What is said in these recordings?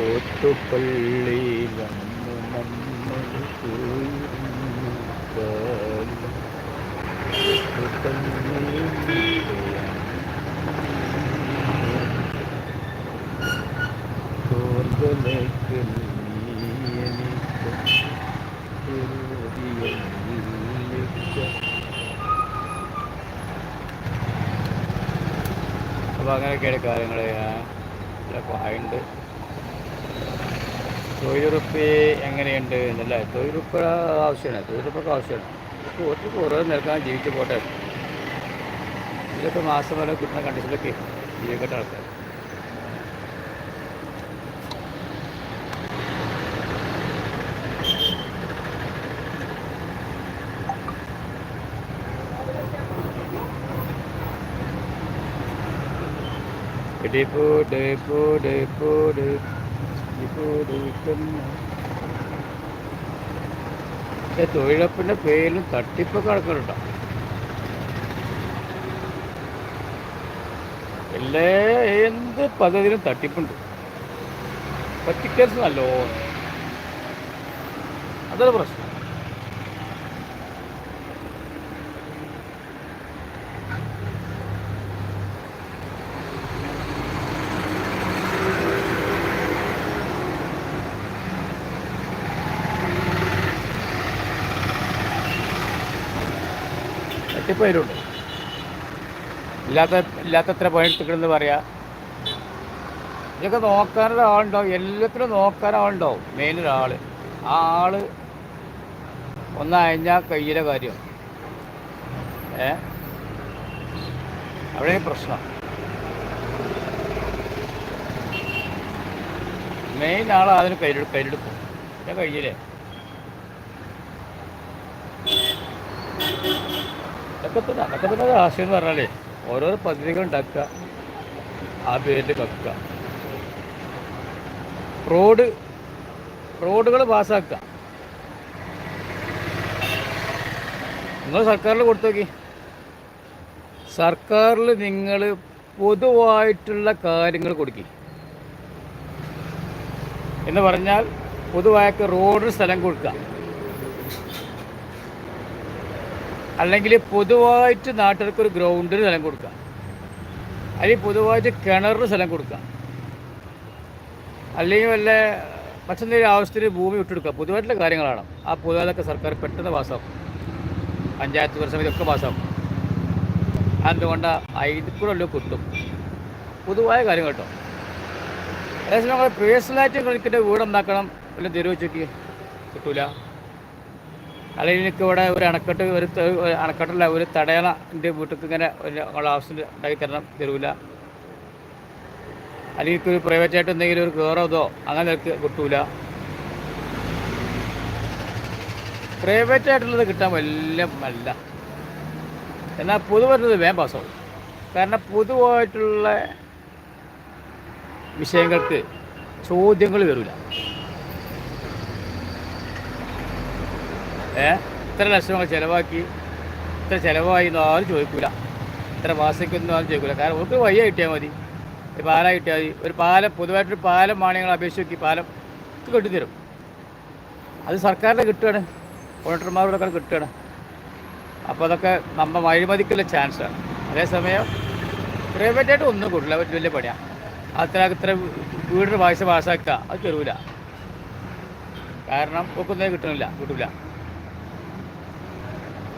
പാട്ടുപള്ളിയിലന്ന് നമ്മൾ തോർകലേക്ക് നീ എനിക്ക് അപ്പോൾ അങ്ങനെയൊക്കെയാണ് കാര്യങ്ങൾ പായുണ്ട് തൊഴിലുറപ്പ് എങ്ങനെയുണ്ട് എന്നല്ല തൊഴിലുറപ്പ് ആവശ്യമാണ് തൊഴിലുറപ്പൊക്കെ ആവശ്യമാണ്. ഒത്തിരി കുറവ് നിൽക്കാൻ ജീവിച്ചു പോട്ടെ. ഇതൊക്കെ മാസം വരെ കിട്ടുന്ന കണ്ടീഷനിലൊക്കെ ജീവിക്കട്ടെ ആൾക്കാർ ഡേപ്പോ ഡേപ്പോ ഡേപ്പോ ഡേക്കുന്ന തൊഴിലുറപ്പിന്റെ പേരിലും തട്ടിപ്പൊക്കെ നടക്കുന്നുണ്ടോ? എല്ലാ എന്ത് പദ്ധതിയിലും തട്ടിപ്പുണ്ട്. പറ്റിക്കൽസ് നല്ലോ അതൊരു പ്രശ്നം. തട്ടിപ്പ് അതിലുണ്ട് ഇല്ലാത്ത ഇല്ലാത്തത്ര എന്ന് പറയാ. ഇതൊക്കെ നോക്കാൻ ഒരാളുണ്ടാവും എല്ലാത്തിനും നോക്കാൻ ആളുണ്ടാവും മെയിൻ ഒരാൾ ആ ആൾ ഒന്ന് കയ്യിലെ കാര്യം. ഏ? അവിടെ പ്രശ്നം. മെയിൻ ആൾ അതിന് കയ്യിലെ കയ്യിലെടുക്കും. എന്റെ കയ്യിലേ. തന്നെ അതൊക്കെ തന്നെ ആശയം എന്ന് പറഞ്ഞാലേ ഓരോരോ പദ്ധതികൾ ഉണ്ടാക്കുക ആ പേരിൽ വെക്കുക. റോഡ് റോഡുകൾ പാസ്സാക്കുക നിങ്ങൾ സർക്കാരിൽ കൊടുത്തു നോക്കി. സർക്കാരിൽ നിങ്ങൾ പൊതുവായിട്ടുള്ള കാര്യങ്ങൾ കൊടുക്കി. എന്ന് പറഞ്ഞാൽ പൊതുവായൊക്കെ റോഡിന് സ്ഥലം കൊടുക്കുക. അല്ലെങ്കിൽ പൊതുവായിട്ട് നാട്ടുകാർക്ക് ഒരു ഗ്രൗണ്ടിന് സ്ഥലം കൊടുക്കുക. അല്ലെങ്കിൽ പൊതുവായിട്ട് കിണറിന് സ്ഥലം കൊടുക്കുക. അല്ലെങ്കിൽ വല്ല മറ്റെന്തെങ്കിലും ആവശ്യത്തിന് ഭൂമി വിട്ടെടുക്കുക. പൊതുവായിട്ടുള്ള കാര്യങ്ങളാണ്. ആ പൊതുവായതൊക്കെ സർക്കാർ പെട്ടെന്ന് പാസ്സാക്കും പഞ്ചായത്ത് പരിസമിതി ഒക്കെ പാസ്സാക്കും അതുകൊണ്ട് ഇതിൽ കൂടെ ഉള്ളു കിട്ടും പൊതുവായ കാര്യം കേട്ടോ. അതേസമയം നമ്മൾ പേഴ്സണലായിട്ട് കളിക്കേണ്ട വീട് ഉണ്ടാക്കണം വല്ല തെരുവ് വെച്ചോക്കി കിട്ടൂല. അല്ലെങ്കിൽ എനിക്ക് ഇവിടെ ഒരു അണക്കെട്ട് ഒരു അണക്കെട്ടല്ല ഒരു തടയണ എന്റെ വീട്ടിൽ ഇങ്ങനെ ഒരു ആവശ്യത്തിന് ഉണ്ടാക്കി തരണം തരൂല. അല്ലെങ്കിൽ ഒരു പ്രൈവറ്റ് ആയിട്ട് എന്തെങ്കിലും ഒരു കയറോ ഇതോ അങ്ങനെ എനിക്ക് കിട്ടൂല. പ്രൈവറ്റ് ആയിട്ടുള്ളത് കിട്ടാൻ വലിയ നല്ല എന്നാൽ പൊതു വരുന്നത് വേഗം പാസ്സാവും കാരണം പൊതുവായിട്ടുള്ള വിഷയങ്ങൾക്ക് ചോദ്യങ്ങൾ വരില്ല ഏ? ഇത്ര ലക്ഷമൊക്കെ ചിലവാക്കി ഇത്ര ചിലവായി എന്ന് ആരും ചോദിക്കൂല. ഇത്ര മാസയ്ക്കൊന്നും ആരും ചോദിക്കൂല. കാരണം ഒരു വയ്യ കിട്ടിയാൽ മതി. ഒരു പാലം കിട്ടിയാൽ മതി. ഒരു പാലം പൊതുവായിട്ടൊരു പാലം ഞങ്ങൾ അപേക്ഷ നോക്കി പാലം കെട്ടിത്തരും. അത് സർക്കാരിന്റെ കിട്ടുകയാണ് കോൺട്രാക്ടർമാരോടൊക്കെ കിട്ടുകയാണ് അപ്പോൾ അതൊക്കെ നമ്മൾ അഴിമതിക്കുള്ള ചാൻസാണ് അതേസമയം പ്രൈവറ്റായിട്ട് ഒന്നും കിട്ടില്ല. അത് വലിയ പണിയാണ് അത്ര ഇത്ര വീടിന് പൈസ പാസ്സാക്കുക അത് തരൂല കാരണം ഒക്കെ ഒക്കൊന്നും കിട്ടുന്നില്ല കിട്ടില്ല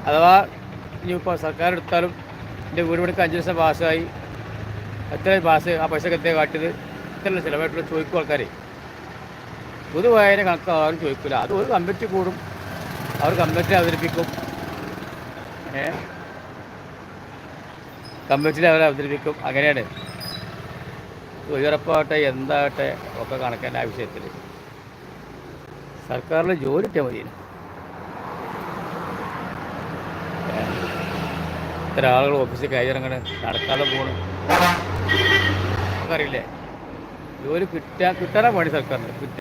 അഥവാ ഇനിയിപ്പോൾ സർക്കാർ എടുത്താലും എന്റെ വീട് പണിക്ക് അഞ്ച് ദിവസം പാസ്സായി എത്ര പാസ് ആ പൈസ കത്തിയാൽ കാട്ടിയത്? ഇത്ര ചിലവായിട്ടുള്ള ചോദിക്കും ആൾക്കാരെ. പൊതുവായതിനെ കണക്ക് ആരും ചോദിക്കില്ല അത് ഒരു കമ്മിറ്റി കൂടും. അവർ കമ്മിറ്റി അവതരിപ്പിക്കും. ഏ? അവർ അവതരിപ്പിക്കും. അങ്ങനെയാണ്. തൊഴിലുറപ്പാകട്ടെ എന്താകട്ടെ ഒക്കെ കണക്കേണ്ട ആവശ്യത്തിൽ സർക്കാരിൽ ജോലി കിട്ടിയാൽ മതി ഇത്ര ആളുകൾ ഓഫീസിൽ കയറിറങ്ങണ് നടക്കാതെ പോണ്. അറിയില്ലേ ജോലി കിട്ടാ കിട്ടാനാ പണി സർക്കാരിന്.